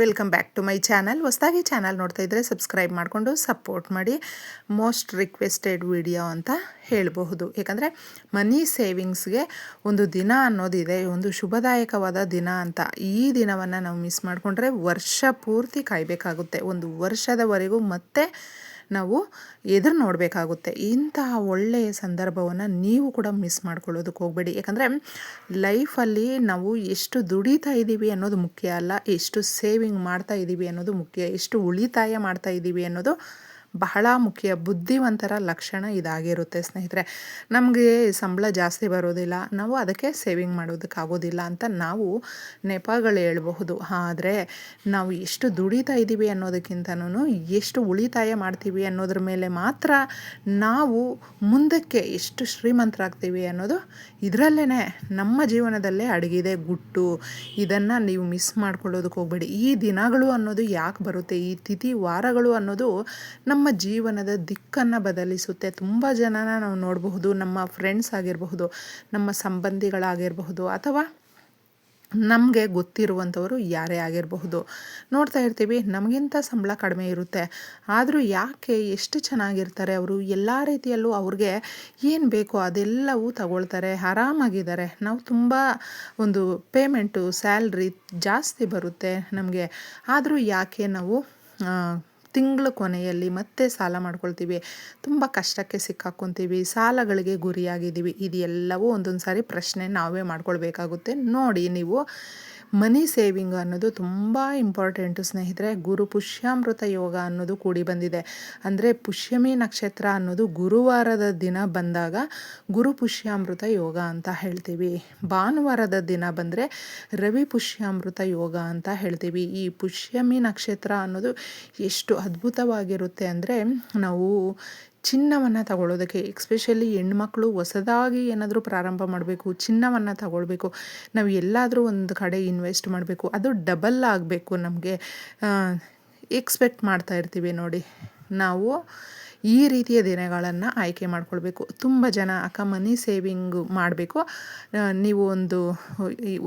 Welcome back to my channel. ಹೊಸದಾಗಿ channel ನೋಡ್ತಾ ಇದ್ದರೆ ಸಬ್ಸ್ಕ್ರೈಬ್ ಮಾಡಿಕೊಂಡು ಸಪೋರ್ಟ್ ಮಾಡಿ. ಮೋಸ್ಟ್ ರಿಕ್ವೆಸ್ಟೆಡ್ ವಿಡಿಯೋ ಅಂತ ಹೇಳಬಹುದು. ಯಾಕಂದರೆ ಮನಿ ಸೇವಿಂಗ್ಸ್ಗೆ ಒಂದು ದಿನ ಅನ್ನೋದಿದೆ, ಒಂದು ಶುಭದಾಯಕವಾದ ದಿನ ಅಂತ. ಈ ದಿನವನ್ನು ನಾವು ಮಿಸ್ ಮಾಡಿಕೊಂಡ್ರೆ ವರ್ಷ ಪೂರ್ತಿ ಕಾಯಬೇಕಾಗುತ್ತೆ. ಒಂದು ವರ್ಷದವರೆಗೂ ಮತ್ತೆ ನಾವು ಎದುರು ನೋಡಬೇಕಾಗುತ್ತೆ. ಇಂತಹ ಒಳ್ಳೆಯ ಸಂದರ್ಭವನ್ನು ನೀವು ಕೂಡ ಮಿಸ್ ಮಾಡ್ಕೊಳ್ಳೋದಕ್ಕೆ ಹೋಗಬೇಡಿ. ಯಾಕಂದರೆ ಲೈಫಲ್ಲಿ ನಾವು ಎಷ್ಟು ದುಡಿತಾ ಇದ್ದೀವಿ ಅನ್ನೋದು ಮುಖ್ಯ ಅಲ್ಲ. ಎಷ್ಟು ಸೇವಿಂಗ್ ಮಾಡ್ತಾ ಇದ್ದೀವಿ ಅನ್ನೋದು ಮುಖ್ಯ. ಎಷ್ಟು ಉಳಿತಾಯ ಮಾಡ್ತಾ ಇದ್ದೀವಿ ಅನ್ನೋದು ಬಹಳ ಮುಖ್ಯ, ಬುದ್ಧಿವಂತರ ಲಕ್ಷಣ ಇದಾಗಿರುತ್ತೆ ಸ್ನೇಹಿತರೆ. ನಮಗೆ ಸಂಬಳ ಜಾಸ್ತಿ ಬರೋದಿಲ್ಲ, ನಾವು ಅದಕ್ಕೆ ಸೇವಿಂಗ್ ಮಾಡೋದಕ್ಕಾಗೋದಿಲ್ಲ ಅಂತ ನಾವು ನೆಪಗಳು ಹೇಳ್ಬಹುದು. ಆದರೆ ನಾವು ಎಷ್ಟು ದುಡಿತಾ ಇದ್ದೀವಿ ಅನ್ನೋದಕ್ಕಿಂತನೂ ಎಷ್ಟು ಉಳಿತಾಯ ಮಾಡ್ತೀವಿ ಅನ್ನೋದ್ರ ಮೇಲೆ ಮಾತ್ರ ನಾವು ಮುಂದಕ್ಕೆ ಎಷ್ಟು ಶ್ರೀಮಂತರಾಗ್ತೀವಿ ಅನ್ನೋದು ಇದರಲ್ಲೇ ನಮ್ಮ ಜೀವನದಲ್ಲೇ ಅಡಗಿದೆ, ಗುಟ್ಟು. ಇದನ್ನು ನೀವು ಮಿಸ್ ಮಾಡ್ಕೊಳ್ಳೋದಕ್ಕೆ ಹೋಗಬೇಡಿ. ಈ ದಿನಗಳು ಅನ್ನೋದು ಯಾಕೆ ಬರುತ್ತೆ, ಈ ತಿಥಿ ವಾರಗಳು ಅನ್ನೋದು ನಮ್ಮ ನಮ್ಮ ಜೀವನದ ದಿಕ್ಕನ್ನು ಬದಲಿಸುತ್ತೆ. ತುಂಬ ಜನನ ನಾವು ನೋಡಬಹುದು, ನಮ್ಮ ಫ್ರೆಂಡ್ಸ್ ಆಗಿರಬಹುದು, ನಮ್ಮ ಸಂಬಂಧಿಗಳಾಗಿರಬಹುದು, ಅಥವಾ ನಮಗೆ ಗೊತ್ತಿರುವಂಥವರು ಯಾರೇ ಆಗಿರಬಹುದು. ನೋಡ್ತಾ ಇರ್ತೀವಿ, ನಮಗಿಂತ ಸಂಬಳ ಕಡಿಮೆ ಇರುತ್ತೆ. ಆದರೂ ಯಾಕೆ ಎಷ್ಟು ಚೆನ್ನಾಗಿರ್ತಾರೆ ಅವರು? ಎಲ್ಲ ರೀತಿಯಲ್ಲೂ ಅವ್ರಿಗೆ ಏನು ಬೇಕೋ ಅದೆಲ್ಲವೂ ತಗೊಳ್ತಾರೆ, ಆರಾಮಾಗಿದ್ದಾರೆ. ನಾವು ತುಂಬ ಒಂದು ಪೇಮೆಂಟು ಸ್ಯಾಲ್ರಿ ಜಾಸ್ತಿ ಬರುತ್ತೆ ನಮಗೆ. ಆದರೂ ಯಾಕೆ ನಾವು ತಿಂಗಳ ಕೊನೆಯಲ್ಲಿ ಮತ್ತೆ ಸಾಲ ಮಾಡ್ಕೊಳ್ತೀವಿ. ತುಂಬ ಕಷ್ಟಕ್ಕೆ ಸಿಕ್ಕಾಕ್ಕೊತೀವಿ ಸಾಲಗಳಿಗೆ ಗುರಿಯಾಗಿದ್ದೀವಿ. ಇದೆಲ್ಲವೂ ಒಂದೊಂದು ಸಾರಿ ಪ್ರಶ್ನೆ ನಾವೇ ಮಾಡ್ಕೊಳ್ಬೇಕಾಗುತ್ತೆ. ನೋಡಿ ನೀವು ಮನಿ ಸೇವಿಂಗ್ ಅನ್ನೋದು ತುಂಬ ಇಂಪಾರ್ಟೆಂಟು ಸ್ನೇಹಿತರೆ. ಗುರು ಪುಷ್ಯಾಮೃತ ಯೋಗ ಅನ್ನೋದು ಕೂಡಿ ಬಂದಿದೆ. ಅಂದರೆ ಪುಷ್ಯಮಿ ನಕ್ಷತ್ರ ಅನ್ನೋದು ಗುರುವಾರದ ದಿನ ಬಂದಾಗ ಗುರು ಪುಷ್ಯಾಮೃತ ಯೋಗ ಅಂತ ಹೇಳ್ತೀವಿ. ಭಾನುವಾರದ ದಿನ ಬಂದರೆ ರವಿ ಪುಷ್ಯಾಮೃತ ಯೋಗ ಅಂತ ಹೇಳ್ತೀವಿ. ಈ ಪುಷ್ಯಮಿ ನಕ್ಷತ್ರ ಅನ್ನೋದು ಎಷ್ಟು ಅದ್ಭುತವಾಗಿರುತ್ತೆ ಅಂದರೆ ನಾವು ಚಿನ್ನವನ್ನು ತಗೊಳ್ಳೋದಕ್ಕೆ ಎಕ್ಸ್ಪೆಷಲಿ ಹೆಣ್ಮಕ್ಳು ಹೊಸದಾಗಿ ಏನಾದರೂ ಪ್ರಾರಂಭ ಮಾಡಬೇಕು, ಚಿನ್ನವನ್ನು ತಗೊಳ್ಬೇಕು, ನಾವು ಎಲ್ಲಾದರೂ ಒಂದು ಕಡೆ ಇನ್ವೆಸ್ಟ್ ಮಾಡಬೇಕು, ಅದು ಡಬಲ್ ಆಗಬೇಕು ನಮಗೆ. ಎಕ್ಸ್ಪೆಕ್ಟ್ ಮಾಡ್ತಾ ಇರ್ತೀವಿ ನೋಡಿ. ನಾವು ಈ ರೀತಿಯ ದಿನಗಳನ್ನು ಆಯ್ಕೆ ಮಾಡ್ಕೊಳ್ಬೇಕು. ತುಂಬ ಜನ ಅಕ್ಕ ಮನಿ ಸೇವಿಂಗ್ ಮಾಡಬೇಕು. ನೀವು ಒಂದು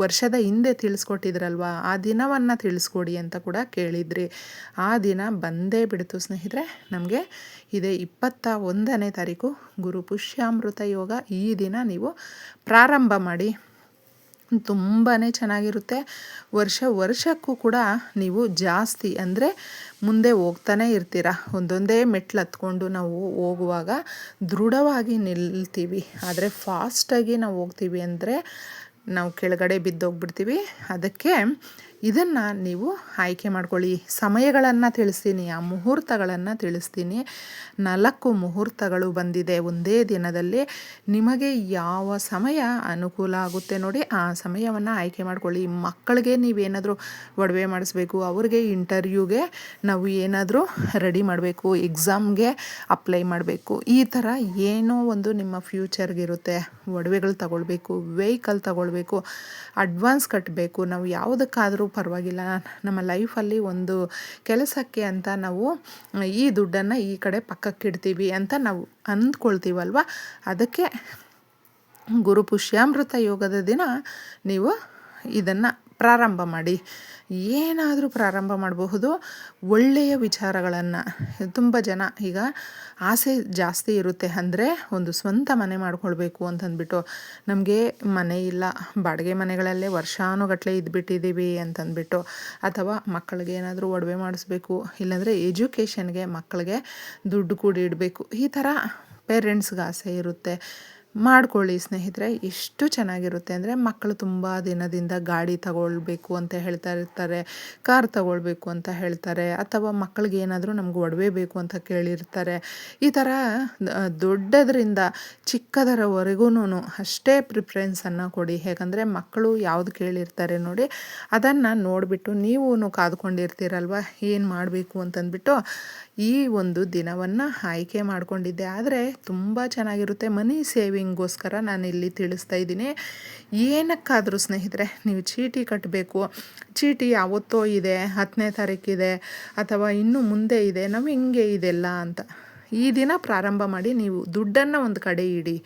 ವರ್ಷದ ಹಿಂದೆ ತಿಳಿಸ್ಕೊಟ್ಟಿದ್ರಲ್ವ, ಆ ದಿನವನ್ನು ತಿಳಿಸ್ಕೊಡಿ ಅಂತ ಕೂಡ ಕೇಳಿದ್ರಿ. ಆ ದಿನ ಬಂದೇ ಬಿಡ್ತು ಸ್ನೇಹಿತರೆ. ನಮಗೆ ಇದೇ ಇಪ್ಪತ್ತ ಒಂದನೇ ತಾರೀಕು ಗುರು ಪುಷ್ಯಾಮೃತ ಯೋಗ. ಈ ದಿನ ನೀವು ಪ್ರಾರಂಭ ಮಾಡಿ ತುಂಬಾ ಚೆನ್ನಾಗಿರುತ್ತೆ. ವರ್ಷ ವರ್ಷಕ್ಕೂ ಕೂಡ ನೀವು ಜಾಸ್ತಿ ಅಂದರೆ ಮುಂದೆ ಹೋಗ್ತಾನೆ ಇರ್ತೀರ. ಒಂದೊಂದೇ ಮೆಟ್ಲು ಹತ್ಕೊಂಡು ನಾವು ಹೋಗುವಾಗ ದೃಢವಾಗಿ ನಿಲ್ತೀವಿ. ಆದರೆ ಫಾಸ್ಟಾಗಿ ನಾವು ಹೋಗ್ತೀವಿ ಅಂದರೆ ನಾವು ಕೆಳಗಡೆ ಬಿದ್ದೋಗ್ಬಿಡ್ತೀವಿ. ಅದಕ್ಕೆ ಇದನ್ನು ನೀವು ಆಯ್ಕೆ ಮಾಡ್ಕೊಳ್ಳಿ. ಸಮಯಗಳನ್ನು ತಿಳಿಸ್ತೀನಿ, ಆ ಮುಹೂರ್ತಗಳನ್ನು ತಿಳಿಸ್ತೀನಿ. ನಾಲ್ಕು ಮುಹೂರ್ತಗಳು ಬಂದಿದೆ ಒಂದೇ ದಿನದಲ್ಲಿ. ನಿಮಗೆ ಯಾವ ಸಮಯ ಅನುಕೂಲ ಆಗುತ್ತೆ ನೋಡಿ, ಆ ಸಮಯವನ್ನು ಆಯ್ಕೆ ಮಾಡ್ಕೊಳ್ಳಿ. ಮಕ್ಕಳಿಗೆ ನೀವೇನಾದರೂ ಒಡವೆ ಮಾಡಿಸ್ಬೇಕು, ಅವ್ರಿಗೆ ಇಂಟರ್ವ್ಯೂಗೆ ನಾವು ಏನಾದರೂ ರೆಡಿ ಮಾಡಬೇಕು ಎಕ್ಸಾಮ್ಗೆ ಅಪ್ಲೈ ಮಾಡಬೇಕು. ಈ ಥರ ಏನೋ ಒಂದು ನಿಮ್ಮ ಫ್ಯೂಚರ್ಗಿರುತ್ತೆ ಒಡವೆಗಳು ತಗೊಳ್ಬೇಕು ವೆಹಿಕಲ್ ತಗೊಳ್ಬೇಕು ಅಡ್ವಾನ್ಸ್ ಕಟ್ಟಬೇಕು ನಾವು ಯಾವುದಕ್ಕಾದರೂ ಪರವಾಗಿಲ್ಲ. ನಮ್ಮ ಲೈಫಲ್ಲಿ ಒಂದು ಕೆಲಸಕ್ಕೆ ಅಂತ ನಾವು, ಈ ದುಡ್ಡನ್ನು ಈ ಕಡೆ ಪಕ್ಕಕ್ಕಿಡ್ತೀವಿ ಅಂತ ನಾವು ಅಂದ್ಕೊಳ್ತೀವಲ್ವ? ಅದಕ್ಕೆ ಗುರು ಪುಷ್ಯಾಮೃತ ಯೋಗದ ದಿನ ನೀವು ಇದನ್ನು ಪ್ರಾರಂಭ ಮಾಡಿ. ಏನಾದರೂ ಪ್ರಾರಂಭ ಮಾಡಬಹುದು. ಒಳ್ಳೆಯ ವಿಚಾರಗಳನ್ನು. ತುಂಬ ಜನ ಈಗ ಆಸೆ ಜಾಸ್ತಿ ಇರುತ್ತೆ ಅಂದರೆ ಒಂದು ಸ್ವಂತ ಮನೆ ಮಾಡ್ಕೊಳ್ಬೇಕು ಅಂತಂದ್ಬಿಟ್ಟು. ನಮಗೆ ಮನೆ ಇಲ್ಲ. ಬಾಡಿಗೆ ಮನೆಗಳಲ್ಲೇ ವರ್ಷಾನುಗಟ್ಟಲೆ ಇದ್ಬಿಟ್ಟಿದ್ದೀವಿ ಅಂತಂದ್ಬಿಟ್ಟು. ಅಥವಾ ಮಕ್ಕಳಿಗೆ ಏನಾದರೂ ಒಡವೆ ಮಾಡಿಸ್ಬೇಕು. ಇಲ್ಲಾಂದರೆ ಎಜುಕೇಷನ್ಗೆ ಮಕ್ಕಳಿಗೆ ದುಡ್ಡು ಕೂಡಿ ಇಡಬೇಕು. ಈ ಥರ ಪೇರೆಂಟ್ಸ್ಗೆ ಆಸೆ ಇರುತ್ತೆ. ಮಾಡ್ಕೊಳ್ಳಿ ಸ್ನೇಹಿತರೆ, ಎಷ್ಟು ಚೆನ್ನಾಗಿರುತ್ತೆ ಅಂದರೆ ಮಕ್ಕಳು ತುಂಬ ದಿನದಿಂದ ಗಾಡಿ ತಗೊಳ್ಬೇಕು ಅಂತ ಹೇಳ್ತಾ ಇರ್ತಾರೆ, ಕಾರ್ ತಗೊಳ್ಬೇಕು ಅಂತ ಹೇಳ್ತಾರೆ, ಅಥವಾ ಮಕ್ಕಳಿಗೆ ಏನಾದರೂ ನಮ್ಗೆ ಒಡವೆ ಬೇಕು ಅಂತ ಕೇಳಿರ್ತಾರೆ. ಈ ಥರ ದೊಡ್ಡದರಿಂದ ಚಿಕ್ಕದರವರೆಗೂ ಅಷ್ಟೇ ಪ್ರಿಫ್ರೆನ್ಸನ್ನು ಕೊಡಿ. ಹೇಗಂದರೆ ಮಕ್ಕಳು ಯಾವುದು ಕೇಳಿರ್ತಾರೆ ನೋಡಿ, ಅದನ್ನು ನೋಡಿಬಿಟ್ಟು ನೀವು ಕಾದ್ಕೊಂಡಿರ್ತೀರಲ್ವ, ಏನು ಮಾಡಬೇಕು ಅಂತಂದ್ಬಿಟ್ಟು ಈ ಒಂದು ದಿನವನ್ನು ಆಯ್ಕೆ ಮಾಡಿಕೊಂಡಿದ್ದೆ. ಆದರೆ ತುಂಬ ಚೆನ್ನಾಗಿರುತ್ತೆ, ಮನಿ ಸೇವಿಂಗ್ ನಿಮಗೋಸ್ಕರ ನಾನು ಇಲ್ಲಿ ತಿಳಿಸ್ತಾ ಇದ್ದೀನಿ. ಏನಕ್ಕಾದರೂ ಸ್ನೇಹಿತರೆ, ನೀವು ಚೀಟಿ ಕಟ್ಟಬೇಕು ಚೀಟಿ ಯಾವತ್ತೋ ಇದೆ, ಹತ್ತನೇ ತಾರೀಕಿದೆ, ಅಥವಾ ಇನ್ನೂ ಮುಂದೆ ಇದೆ, ನಾವು ಹಿಂಗೆ ಇದೆಲ್ಲ ಅಂತ. ಈ ದಿನ ಪ್ರಾರಂಭ ಮಾಡಿ ನೀವು ದುಡ್ಡನ್ನು ಒಂದು ಕಡೆ ಇಡಿ.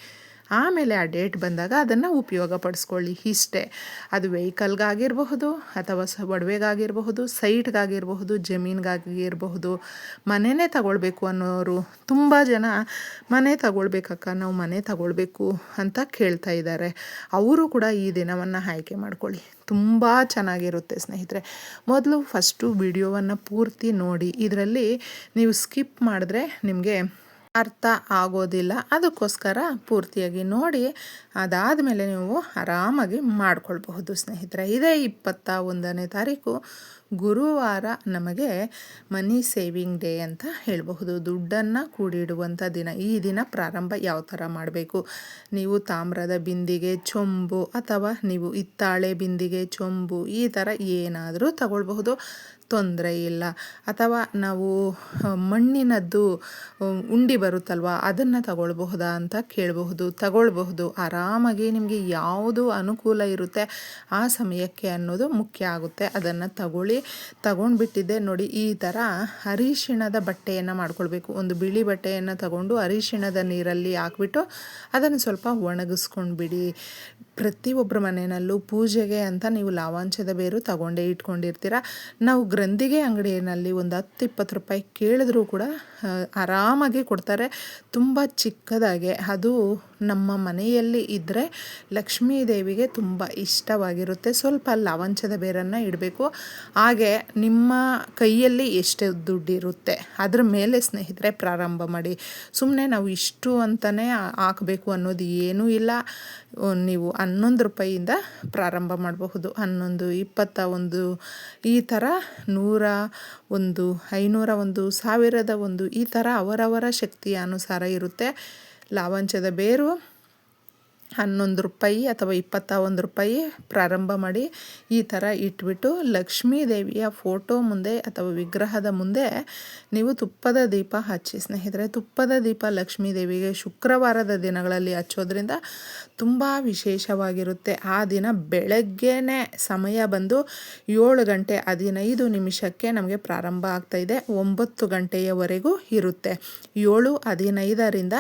ಆಮೇಲೆ ಆ ಡೇಟ್ ಬಂದಾಗ ಅದನ್ನು ಉಪಯೋಗ ಪಡಿಸ್ಕೊಳ್ಳಿ ಇಷ್ಟೇ. ಅದು ವೆಹಿಕಲ್ಗಾಗಿರಬಹುದು ಅಥವಾ ಸ ಒಡವೆಗಾಗಿರಬಹುದು, ಸೈಟ್ಗಾಗಿರಬಹುದು, ಜಮೀನಿಗಾಗಿರಬಹುದು. ಮನೆಯೇ ತಗೊಳ್ಬೇಕು ಅನ್ನೋರು ತುಂಬ ಜನ ಮನೆ ತಗೊಳ್ಬೇಕಕ್ಕ, ನಾವು ಮನೆ ತಗೊಳ್ಬೇಕು ಅಂತ ಕೇಳ್ತಾ ಇದ್ದಾರೆ. ಅವರು ಕೂಡ ಈ ದಿನವನ್ನು ಆಯ್ಕೆ ಮಾಡ್ಕೊಳ್ಳಿ. ತುಂಬ ಚೆನ್ನಾಗಿರುತ್ತೆ ಸ್ನೇಹಿತರೆ. ಮೊದಲು ಫಸ್ಟು ವಿಡಿಯೋವನ್ನು ಪೂರ್ತಿ ನೋಡಿ. ಇದರಲ್ಲಿ ನೀವು ಸ್ಕಿಪ್ ಮಾಡಿದ್ರೆ ನಿಮಗೆ ಅರ್ಥ ಆಗೋದಿಲ್ಲ. ಅದಕ್ಕೋಸ್ಕರ ಪೂರ್ತಿಯಾಗಿ ನೋಡಿ ಅದಾದ ಮೇಲೆ ನೀವು ಆರಾಮಾಗಿ ಮಾಡ್ಕೊಳ್ಬಹುದು ಸ್ನೇಹಿತರೆ. ಇದೇ ಇಪ್ಪತ್ತ ಒಂದನೇ ತಾರೀಕು. ಗುರುವಾರ ನಮಗೆ ಮನಿ ಸೇವಿಂಗ್ ಡೇ ಅಂತ ಹೇಳಬಹುದು. ದುಡ್ಡನ್ನು ಕೂಡಿಡುವಂಥ ದಿನ. ಈ ದಿನ ಪ್ರಾರಂಭ ಯಾವ ಥರ ಮಾಡಬೇಕು? ನೀವು ತಾಮ್ರದ ಬಿಂದಿಗೆ ಚೊಂಬು ಅಥವಾ ನೀವು ಹಿತ್ತಾಳೆ ಬಿಂದಿಗೆ ಚೊಂಬು ಈ ಥರ ಏನಾದರೂ ತಗೊಳ್ಬಹುದು. ತೊಂದರೆ ಇಲ್ಲ. ಅಥವಾ ನಾವು ಮಣ್ಣಿನದ್ದು ಉಂಡಿ ಬರುತ್ತಲ್ವ, ಅದನ್ನು ತಗೊಳ್ಬಹುದಾ ಅಂತ ಕೇಳಬಹುದು. ತಗೊಳ್ಬಹುದು. ಆರಾಮಾಗಿ ನಿಮಗೆ ಯಾವುದು ಅನುಕೂಲ ಇರುತ್ತೆ ಆ ಸಮಯಕ್ಕೆ ಅನ್ನೋದು ಮುಖ್ಯ ಆಗುತ್ತೆ. ಅದನ್ನು ತಗೊಳ್ಳಿ. ತಗೊಂಡ್ಬಿಟ್ಟಿದ್ದೆ ನೋಡಿ, ಈ ಥರ ಅರಿಶಿಣದ ಬಟ್ಟೆಯನ್ನು ಮಾಡ್ಕೊಳ್ಬೇಕು. ಒಂದು ಬಿಳಿ ಬಟ್ಟೆಯನ್ನು ತಗೊಂಡು ಅರಿಶಿಣದ ನೀರಲ್ಲಿ ಹಾಕ್ಬಿಟ್ಟು ಅದನ್ನು ಸ್ವಲ್ಪ ಒಣಗಿಸ್ಕೊಂಡು ಬಿಡಿ ಪ್ರತಿಯೊಬ್ಬರ ಮನೆಯಲ್ಲೂ ಪೂಜೆಗೆ ಅಂತ ನೀವು ಲಾವಾಂಚದ ಬೇರು ತಗೊಂಡೇ ಇಟ್ಕೊಂಡಿರ್ತೀರ. ನಾವು ಗ್ರಂಥಿಗೆ ಅಂಗಡಿಯಲ್ಲಿ ಒಂದು ಹತ್ತು ಇಪ್ಪತ್ತು ರೂಪಾಯಿ ಕೇಳಿದ್ರೂ ಕೂಡ ಆರಾಮಾಗಿ ಕೊಡ್ತಾರೆ. ತುಂಬ ಚಿಕ್ಕದಾಗೆ. ಅದು ನಮ್ಮ ಮನೆಯಲ್ಲಿ ಇದ್ದರೆ ಲಕ್ಷ್ಮೀ ದೇವಿಗೆ ತುಂಬ ಇಷ್ಟವಾಗಿರುತ್ತೆ. ಸ್ವಲ್ಪ ಲವಂಚದ ಬೇರನ್ನು ಇಡಬೇಕು. ಹಾಗೆ ನಿಮ್ಮ ಕೈಯಲ್ಲಿ ಎಷ್ಟು ದುಡ್ಡಿರುತ್ತೆ, ಅದ್ರ ಮೇಲೆ ಸ್ನೇಹಿತರೆ ಪ್ರಾರಂಭ ಮಾಡಿ. ಸುಮ್ಮನೆ ನಾವು ಇಷ್ಟು ಅಂತಲೇ ಹಾಕಬೇಕು ಅನ್ನೋದು ಏನೂ ಇಲ್ಲ. ನೀವು ಹನ್ನೊಂದು ರೂಪಾಯಿಯಿಂದ ಪ್ರಾರಂಭ ಮಾಡಬಹುದು. ಹನ್ನೊಂದು, ಇಪ್ಪತ್ತ ಒಂದು, ಈ ಥರ ನೂರ ಒಂದು, ಐನೂರ ಒಂದು, ಸಾವಿರದ ಒಂದು, ಈ ಥರ ಅವರವರ ಶಕ್ತಿಯ ಅನುಸಾರ ಇರುತ್ತೆ. ಲಾವಂಚದ ಬೇರು ಹನ್ನೊಂದು ರೂಪಾಯಿ ಅಥವಾ ಇಪ್ಪತ್ತ ಒಂದು ರೂಪಾಯಿ ಪ್ರಾರಂಭ ಮಾಡಿ ಈ ಥರ ಇಟ್ಬಿಟ್ಟು ಲಕ್ಷ್ಮೀ ದೇವಿಯ ಫೋಟೋ ಮುಂದೆ ಅಥವಾ ವಿಗ್ರಹದ ಮುಂದೆ ನೀವು ತುಪ್ಪದ ದೀಪ ಹಚ್ಚಿ, ಸ್ನೇಹಿತರೆ. ತುಪ್ಪದ ದೀಪ ಲಕ್ಷ್ಮೀ ದೇವಿಗೆ ಶುಕ್ರವಾರದ ದಿನಗಳಲ್ಲಿ ಹಚ್ಚೋದ್ರಿಂದ ತುಂಬ ವಿಶೇಷವಾಗಿರುತ್ತೆ. ಆ ದಿನ ಬೆಳಗ್ಗೆನೇ ಸಮಯ ಬಂದು ಏಳು ಗಂಟೆ ಹದಿನೈದು ನಿಮಿಷಕ್ಕೆ ನಮಗೆ ಪ್ರಾರಂಭ ಆಗ್ತಾಯಿದೆ ಒಂಬತ್ತು ಗಂಟೆಯವರೆಗೂ ಇರುತ್ತೆ. ಏಳು ಹದಿನೈದರಿಂದ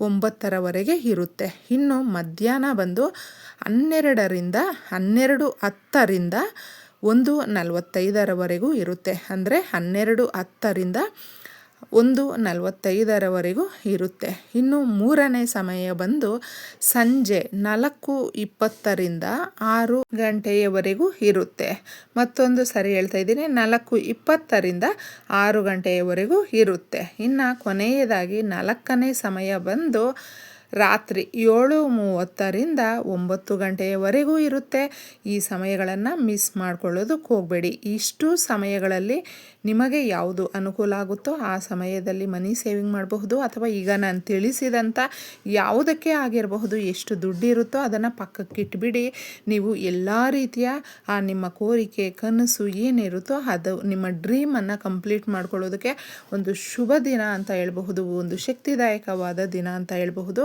ಒಂಬತ್ತರವರೆಗೆ ಇರುತ್ತೆ. ಇನ್ನು ಮಧ್ಯಾಹ್ನ ಬಂದು ಹನ್ನೆರಡರಿಂದ ಹನ್ನೆರಡು ಹತ್ತರಿಂದ ಒಂದು ನಲವತ್ತೈದರವರೆಗೂ ಇರುತ್ತೆ. ಅಂದರೆ ಹನ್ನೆರಡು ಹತ್ತರಿಂದ ಒಂದು ನಲವತ್ತೈದರವರೆಗೂ ಇರುತ್ತೆ. ಇನ್ನು ಮೂರನೇ ಸಮಯ ಬಂದು ಸಂಜೆ ನಾಲ್ಕು ಇಪ್ಪತ್ತರಿಂದ ಆರು ಗಂಟೆಯವರೆಗೂ ಇರುತ್ತೆ. ಮತ್ತೊಂದು ಸರಿ ಹೇಳ್ತಾ ಇದ್ದೀನಿ. ನಾಲ್ಕು ಇಪ್ಪತ್ತರಿಂದ ಆರು ಗಂಟೆಯವರೆಗೂ ಇರುತ್ತೆ. ಇನ್ನು ಕೊನೆಯದಾಗಿ ನಾಲ್ಕನೇ ಸಮಯ ಬಂದು ರಾತ್ರಿ ಏಳು ಮೂವತ್ತರಿಂದ ಒಂಬತ್ತು ಗಂಟೆಯವರೆಗೂ ಇರುತ್ತೆ. ಈ ಸಮಯಗಳನ್ನು ಮಿಸ್ ಮಾಡ್ಕೊಳ್ಳೋದಕ್ಕೆ ಹೋಗಬೇಡಿ. ಇಷ್ಟು ಸಮಯಗಳಲ್ಲಿ ನಿಮಗೆ ಯಾವುದು ಅನುಕೂಲ ಆಗುತ್ತೋ ಆ ಸಮಯದಲ್ಲಿ ಮನಿ ಸೇವಿಂಗ್ ಮಾಡಬಹುದು. ಅಥವಾ ಈಗ ನಾನು ತಿಳಿಸಿದಂಥ ಯಾವುದಕ್ಕೆ ಆಗಿರಬಹುದು, ಎಷ್ಟು ದುಡ್ಡಿರುತ್ತೋ ಅದನ್ನು ಪಕ್ಕಕ್ಕೆ ಇಟ್ಬಿಡಿ. ನೀವು ಎಲ್ಲ ರೀತಿಯ ಆ ನಿಮ್ಮ ಕೋರಿಕೆ, ಕನಸು ಏನಿರುತ್ತೋ ಅದು ನಿಮ್ಮ ಡ್ರೀಮನ್ನು ಕಂಪ್ಲೀಟ್ ಮಾಡ್ಕೊಳ್ಳೋದಕ್ಕೆ ಒಂದು ಶುಭ ದಿನ ಅಂತ ಹೇಳಬಹುದು. ಒಂದು ಶಕ್ತಿದಾಯಕವಾದ ದಿನ ಅಂತ ಹೇಳ್ಬಹುದು.